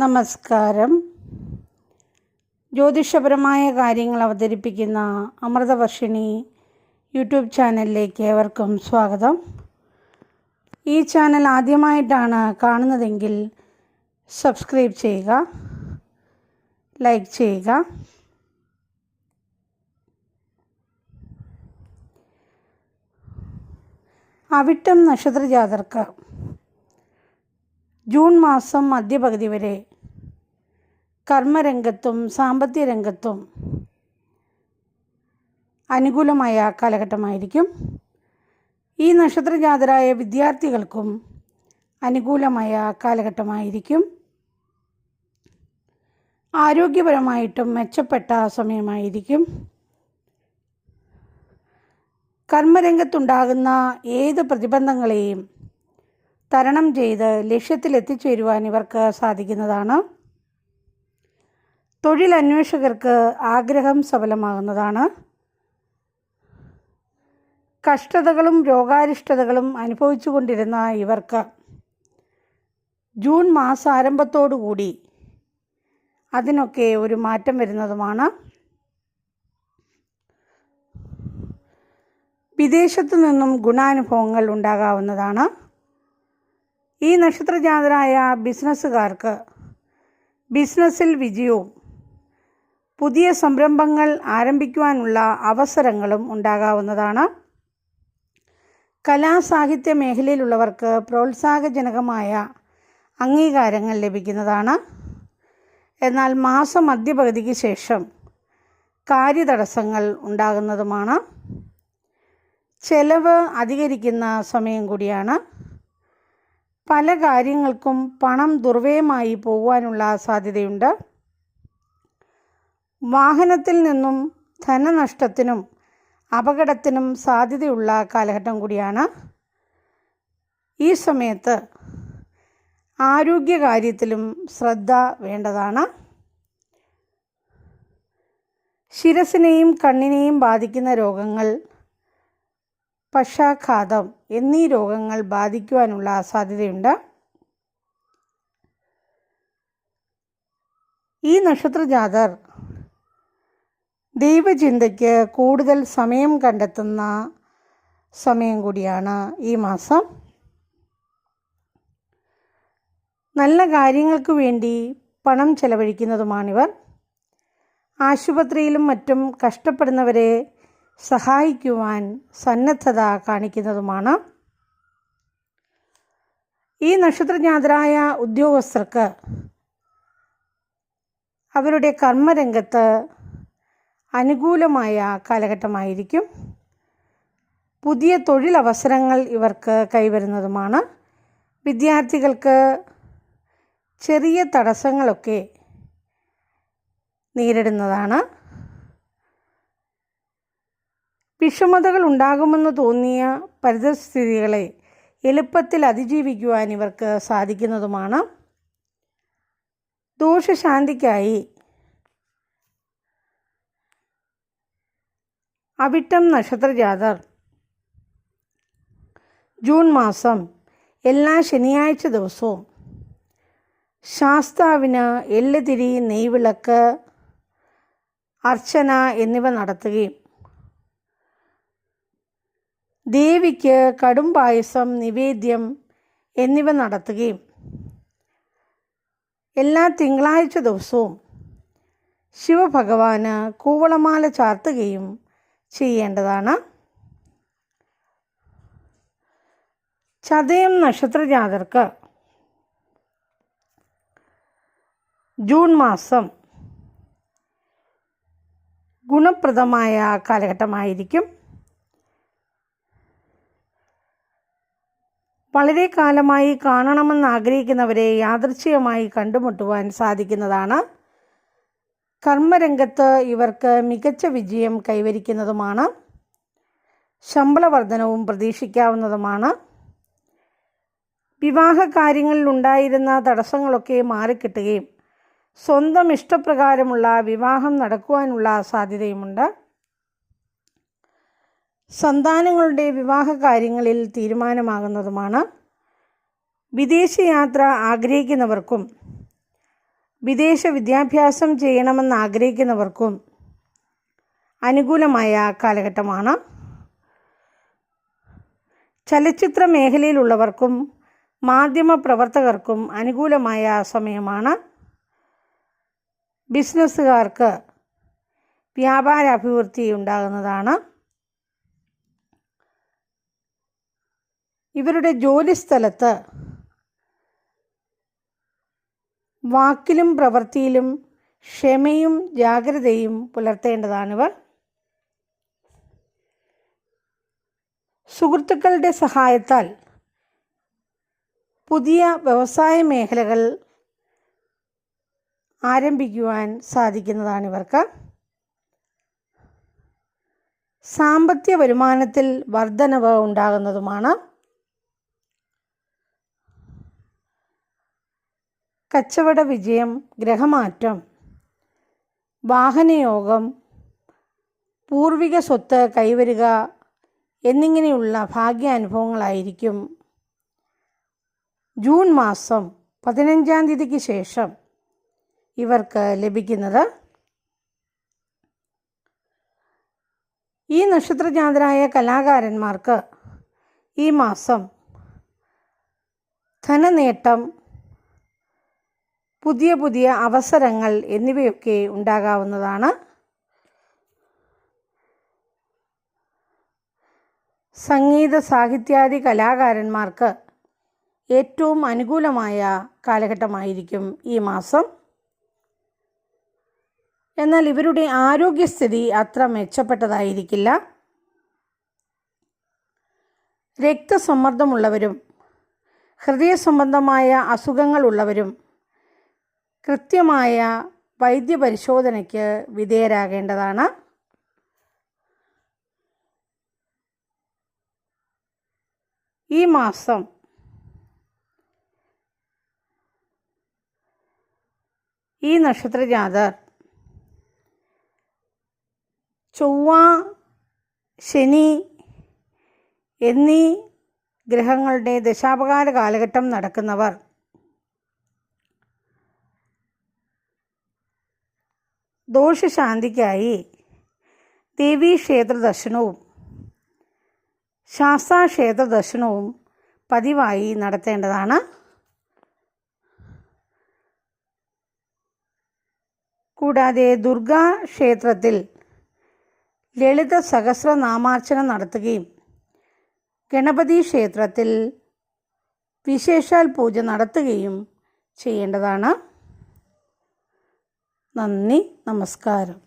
നമസ്കാരം. ജ്യോതിഷപരമായ കാര്യങ്ങൾ അവതരിപ്പിക്കുന്ന അമൃതവർഷിണി യൂട്യൂബ് ചാനലിലേക്ക് ഏവർക്കും സ്വാഗതം. ഈ ചാനൽ ആദ്യമായിട്ടാണ് കാണുന്നതെങ്കിൽ സബ്സ്ക്രൈബ് ചെയ്യുക ലൈക്ക് ചെയ്യുക. അവിട്ടം നക്ഷത്ര ജാതർക്ക് ജൂൺ മാസം മധ്യപകുതി വരെ കർമ്മരംഗത്തും സാമ്പത്തിക രംഗത്തും അനുകൂലമായ കാലഘട്ടമായിരിക്കും. ഈ നക്ഷത്രജാതരായ വിദ്യാർത്ഥികൾക്കും അനുകൂലമായ കാലഘട്ടമായിരിക്കും. ആരോഗ്യപരമായിട്ടും മെച്ചപ്പെട്ട സമയമായിരിക്കും. കർമ്മരംഗത്തുണ്ടാകുന്ന ഏത് പ്രതിബന്ധങ്ങളെയും തരണം ചെയ്ത് ലക്ഷ്യത്തിലെത്തിച്ചേരുവാൻ ഇവർക്ക് സാധിക്കുന്നതാണ്. തൊഴിലന്വേഷകർക്ക് ആഗ്രഹം സഫലമാകുന്നതാണ്. കഷ്ടതകളും രോഗാരിഷ്ടതകളും അനുഭവിച്ചു കൊണ്ടിരുന്ന ഇവർക്ക് ജൂൺ മാസാരംഭത്തോടുകൂടി അതിനൊക്കെ ഒരു മാറ്റം വരുന്നതുമാണ്. വിദേശത്തു നിന്നും ഗുണാനുഭവങ്ങൾ ഉണ്ടാകാവുന്നതാണ്. ഈ നക്ഷത്രജാതരായ ബിസിനസ്സുകാർക്ക് ബിസിനസ്സിൽ വിജയവും പുതിയ സംരംഭങ്ങൾ ആരംഭിക്കുവാനുള്ള അവസരങ്ങളും ഉണ്ടാകാവുന്നതാണ്. കലാസാഹിത്യ മേഖലയിലുള്ളവർക്ക് പ്രോത്സാഹജനകമായ അംഗീകാരങ്ങൾ ലഭിക്കുന്നതാണ്. എന്നാൽ മാസം മധ്യപകുതിക്ക് ശേഷം കാര്യതടസ്സങ്ങൾ ഉണ്ടാകുന്നതുമാണ്. ചെലവ് അധികരിക്കുന്ന സമയം കൂടിയാണ്. പല കാര്യങ്ങൾക്കും പണം ദുർവ്യയമായി പോകുവാനുള്ള സാധ്യതയുണ്ട്. വാഹനത്തിൽ നിന്നും ധനനഷ്ടത്തിനും അപകടത്തിനും സാധ്യതയുള്ള കാലഘട്ടം കൂടിയാണ്. ഈ സമയത്ത് ആരോഗ്യകാര്യത്തിലും ശ്രദ്ധ വേണ്ടതാണ്. ശിരസിനെയും കണ്ണിനെയും ബാധിക്കുന്ന രോഗങ്ങൾ പക്ഷാഘാതം എന്നീ രോഗങ്ങൾ ബാധിക്കുവാനുള്ള സാധ്യതയുണ്ട്. ഈ നക്ഷത്രജാതർ ദൈവചിന്തയ്ക്ക് കൂടുതൽ സമയം കണ്ടെത്തുന്ന സമയം കൂടിയാണ് ഈ മാസം. നല്ല കാര്യങ്ങൾക്ക് വേണ്ടി പണം ചെലവഴിക്കുന്നതുമാണിവർ. ആശുപത്രിയിലും മറ്റും കഷ്ടപ്പെടുന്നവരെ സഹായിക്കുവാൻ സന്നദ്ധത കാണിക്കുന്നതുമാണ്. ഈ നക്ഷത്രജ്ഞാതരായ ഉദ്യോഗസ്ഥർക്ക് അവരുടെ കർമ്മരംഗത്ത് അനുകൂലമായ കാലഘട്ടമായിരിക്കും. പുതിയ തൊഴിലവസരങ്ങൾ ഇവർക്ക് കൈവരുന്നതുമാണ്. വിദ്യാർത്ഥികൾക്ക് ചെറിയ തടസ്സങ്ങളൊക്കെ നേരിടുന്നതാണ്. വിഷമതകൾ ഉണ്ടാകുമെന്ന് തോന്നിയ പരിതസ്ഥിതികളെ എളുപ്പത്തിൽ അതിജീവിക്കുവാൻ ഇവർക്ക് സാധിക്കുന്നതുമാണ്. ദോഷശാന്തിക്കായി അവിട്ടം നക്ഷത്രജാതർ. ജൂൺ മാസം എല്ലാ ശനിയാഴ്ച ദിവസവും ശാസ്താവിന് എല്ലുതിരി നെയ്വിളക്ക് അർച്ചന എന്നിവ നടത്തുകയും ദേവിക്ക് കടും പായസം നിവേദ്യം എന്നിവ നടത്തുകയും എല്ലാ തിങ്കളാഴ്ച ദിവസവും ശിവഭഗവാന് കൂവളമാല ചാർത്തുകയും ചെയ്യേണ്ടതാണ്. ചതയം നക്ഷത്രജാതർക്ക് ജൂൺ മാസം ഗുണപ്രദമായ കാലഘട്ടമായിരിക്കും. വളരെ കാലമായി കാണണമെന്ന് ആഗ്രഹിക്കുന്നവരെ യാദൃച്ഛികമായി കണ്ടുമുട്ടുവാൻ സാധിക്കുന്നതാണ്. കർമ്മരംഗത്ത് ഇവർക്ക് മികച്ച വിജയം കൈവരിക്കുന്നതുമാണ്. ശമ്പള വർധനവും പ്രതീക്ഷിക്കാവുന്നതുമാണ്. വിവാഹ കാര്യങ്ങളിൽ ഉണ്ടായിരുന്ന തടസ്സങ്ങളൊക്കെ മാറിക്കിട്ടുകയും സ്വന്തം ഇഷ്ടപ്രകാരമുള്ള വിവാഹം നടക്കുവാനുള്ള സാധ്യതയുമുണ്ട്. സന്താനങ്ങളുടെ വിവാഹ കാര്യങ്ങളിൽ തീരുമാനമാകുന്നതുമാണ്. വിദേശയാത്ര ആഗ്രഹിക്കുന്നവർക്കും വിദേശ വിദ്യാഭ്യാസം ചെയ്യണമെന്ന് ആഗ്രഹിക്കുന്നവർക്കും അനുകൂലമായ കാലഘട്ടമാണ്. ചലച്ചിത്ര മേഖലയിലുള്ളവർക്കും മാധ്യമ പ്രവർത്തകർക്കും അനുകൂലമായ സമയമാണ്. ബിസിനസ്സുകാർക്ക് വ്യാപാര അഭിവൃദ്ധി ഉണ്ടാകുന്നതാണ്. ഇവരുടെ ജോലിസ്ഥലത്ത് വാക്കിലും പ്രവൃത്തിയിലും ക്ഷമയും ജാഗ്രതയും പുലർത്തേണ്ടതാണിവർ. സുഹൃത്തുക്കളുടെ സഹായത്താൽ പുതിയ വ്യവസായ മേഖലകൾ ആരംഭിക്കുവാൻ സാധിക്കുന്നതാണ് ഇവർക്ക് സാമ്പത്തിക വരുമാനത്തിൽ വർധനവ് ഉണ്ടാകുന്നതുമാണ്. കച്ചവട വിജയം ഗ്രഹമാറ്റം വാഹനയോഗം പൂർവിക സ്വത്ത് കൈവരിക എന്നിങ്ങനെയുള്ള ഭാഗ്യാനുഭവങ്ങളായിരിക്കും. ജൂൺ മാസം പതിനഞ്ചാം തീയതിക്ക് ശേഷം ഇവർക്ക് ലഭിക്കുന്നത് ഈ നക്ഷത്രജാതരായ കലാകാരന്മാർക്ക് ഈ മാസം ധനനേട്ടം പുതിയ പുതിയ അവസരങ്ങൾ എന്നിവയൊക്കെ ഉണ്ടാകാവുന്നതാണ്. സംഗീത സാഹിത്യാദി കലാകാരന്മാർക്ക് ഏറ്റവും അനുകൂലമായ കാലഘട്ടമായിരിക്കും ഈ മാസം. എന്നാൽ ഇവരുടെ ആരോഗ്യസ്ഥിതി അത്ര മെച്ചപ്പെട്ടതായിരിക്കില്ല. രക്തസമ്മർദ്ദമുള്ളവരും ഹൃദയ സംബന്ധമായ അസുഖങ്ങളുള്ളവരും കൃത്യമായ വൈദ്യപരിശോധനയ്ക്ക് വിധേയരാകേണ്ടതാണ്. ഈ മാസം ഈ നക്ഷത്രജാതർ ചൊവ്വ ശനി എന്നീ ഗ്രഹങ്ങളുടെ ദശാപകാല കാലഘട്ടം നടക്കുന്നവർ ദോഷശാന്തിക്കായി ദേവീക്ഷേത്ര ദർശനവും ശാസ്താക്ഷേത്ര ദർശനവും പതിവായി നടത്തേണ്ടതാണ്. കൂടാതെ ദുർഗാ ക്ഷേത്രത്തിൽ ലളിത സഹസ്രനാമാർച്ചന നടത്തുകയും ഗണപതി ക്ഷേത്രത്തിൽ വിശേഷാൽ പൂജ നടത്തുകയും ചെയ്യേണ്ടതാണ്. നന്ദി നമസ്കാരം.